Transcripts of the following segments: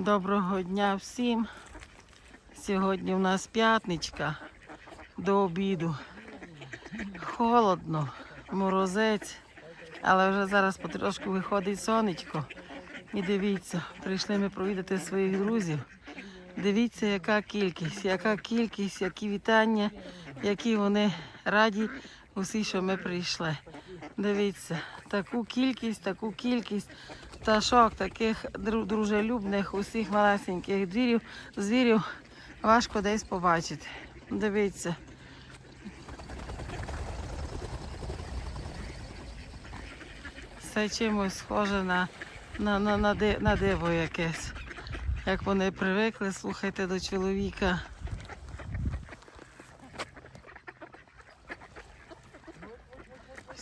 Доброго дня всім. Сьогодні у нас п'ятничка до обіду. Холодно, морозець, але вже зараз потрошку виходить сонечко. І дивіться, прийшли ми провідати своїх друзів. Дивіться, яка кількість, яка кількість, які вітання, які вони раді усі, що ми прийшли. Дивіться, таку кількість, таку кількість пташок, таких дружелюбних, усіх малесеньких двірів, звірів важко десь побачити. Дивіться. Все чимось схоже на, на, на, на диво якесь. Як вони привикли, слухайте до чоловіка.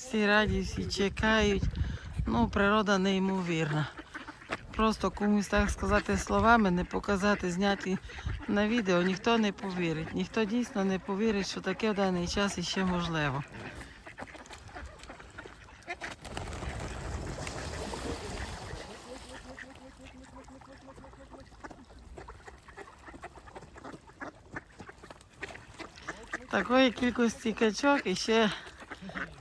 Всі раді, всі чекають. Ну, природа неймовірна. Просто комусь так сказати словами, не показати, зняти на відео, ніхто не повірить. Ніхто дійсно не повірить, що таке в даний час іще можливо. Такої кількості качок іще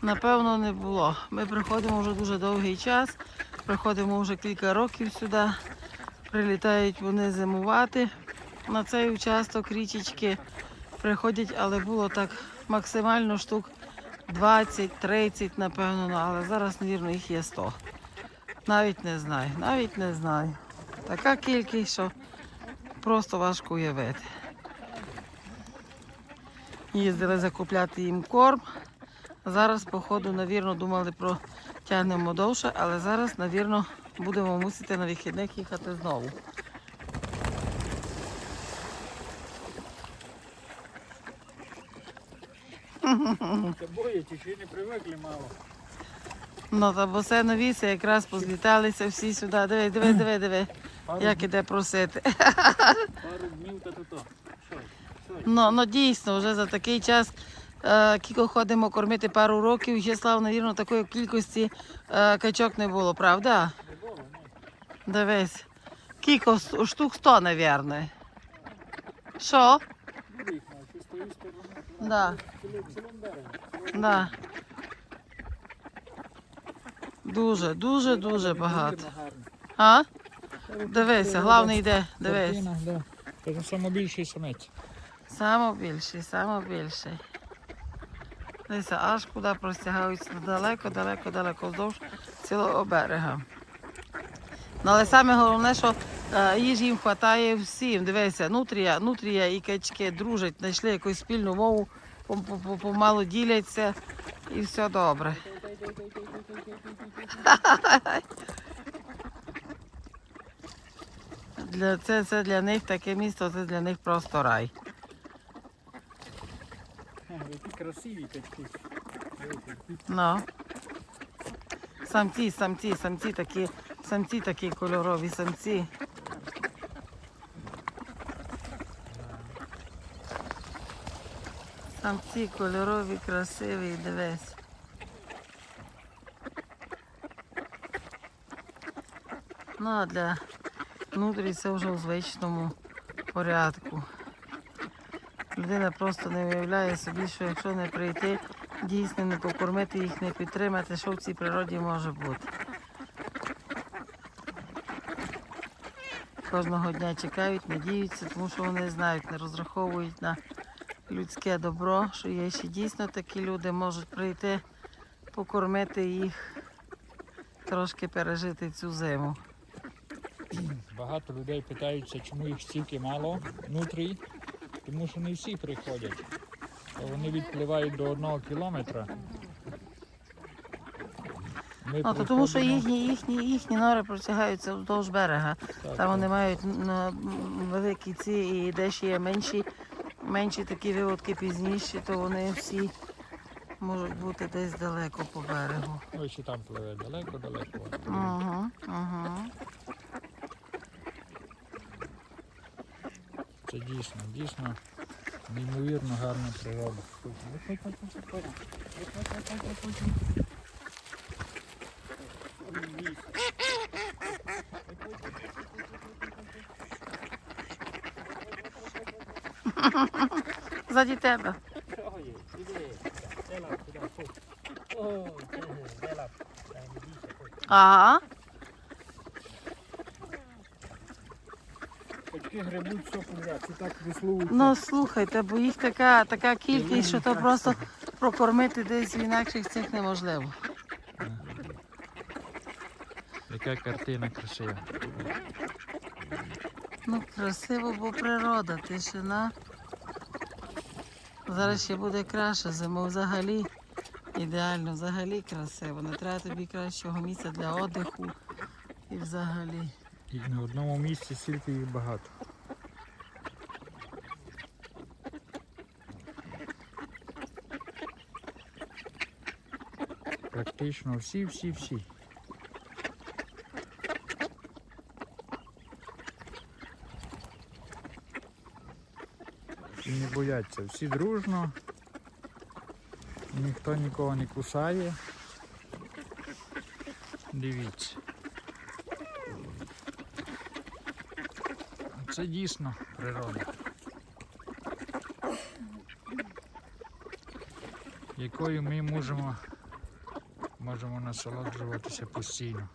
напевно не було. Ми приходимо вже дуже довгий час, приходимо вже кілька років сюди. Прилітають вони зимувати на цей участок річечки. Приходять, але було так максимально штук 20-30, напевно, ну, але зараз, мабуть, їх є 100. Навіть не знаю, навіть не знаю. Така кількість, що просто важко уявити. Їздили закупляти їм корм. Зараз, походу, навірно, думали про тягнемо довше, але зараз, навірно, будемо мусити на вихідних їхати знову. Та боїться, чи не привикли мало. Ну, та бо все новіше, якраз позліталися всі сюди. Диви, диви, диви, диви, Пару, як іде просити. пару днів та то? Ну, ну дійсно, вже за такий час, е, кілько ходимо кормити пару років, ще слава, навірно, такої кількості е, качок не було, правда? Не було, ні. Дивись. Кілько С- штук 100, навірно. Що? Да. Да. Дуже, дуже, дуже багато. А? Дивися, головне йде, дивись. Це найбільший самець. Саме більший, саме аж куди простягаються далеко, далеко, далеко вздовж цілого берега. Ну, але саме головне, що е, їжі їм вистачає всім. Дивися, нутрія, нутрія і качки дружать, знайшли якусь спільну мову, пом- пом- пом- помалу діляться і все добре. Для, це, це для них таке місто, це для них просто рай. Ага, Які красиві качки. Ну. Самці, самці, самці такі, самці такі кольорові, самці. Самці кольорові, красиві, дивись. Ну, а для нутрі це вже у звичному порядку. Людина просто не уявляє собі, що якщо не прийти, дійсно не покормити їх, не підтримати, що в цій природі може бути. Кожного дня чекають, надіються, тому що вони знають, не розраховують на людське добро, що є ще дійсно такі люди можуть прийти, покормити їх, трошки пережити цю зиму. Багато людей питаються, чому їх стільки мало внутрі, тому що не всі приходять. Вони відпливають до одного кілометра. Ми Ну, то тому що їхні, їхні, їхні нори протягаються вздовж берега. Так, Там вони так. мають великі ці і де ще є менші, менші такі виводки пізніші, то вони всі можуть бути десь далеко по берегу. Ось ще там пливе далеко-далеко. Угу, угу. Це дійсно, дійсно Неймовірно гарна природа. Заді тебе. Ага. Качки гребуть все подряд, це так висловується. Ну слухайте, бо їх така, така кількість, що то просто прокормити десь в інакших цих неможливо. Яка картина красива. Ну, красиво, бо природа, тишина. Зараз ще буде краще, зима взагалі ідеально, взагалі красиво. Не треба тобі кращого місця для отдиху і взагалі. І на одному місці стільки їх багато. Практично всі, всі, всі. І не бояться, всі дружно, ніхто нікого не кусає. Дивіться. Це дійсно природа. Якою ми можемо, можемо насолоджуватися постійно.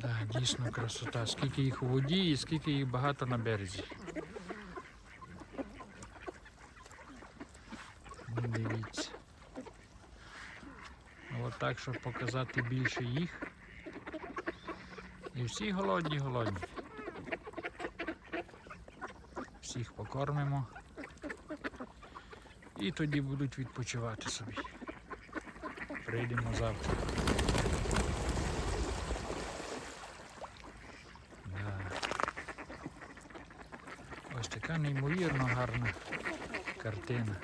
Да, дійсно красота. Скільки їх у воді і скільки їх багато на березі. Ну, Дивіться. От так, щоб показати більше їх. І всі голодні, голодні. Всіх покормимо. І тоді будуть відпочивати собі. Прийдемо завтра. Да. Ось така неймовірно гарна картина.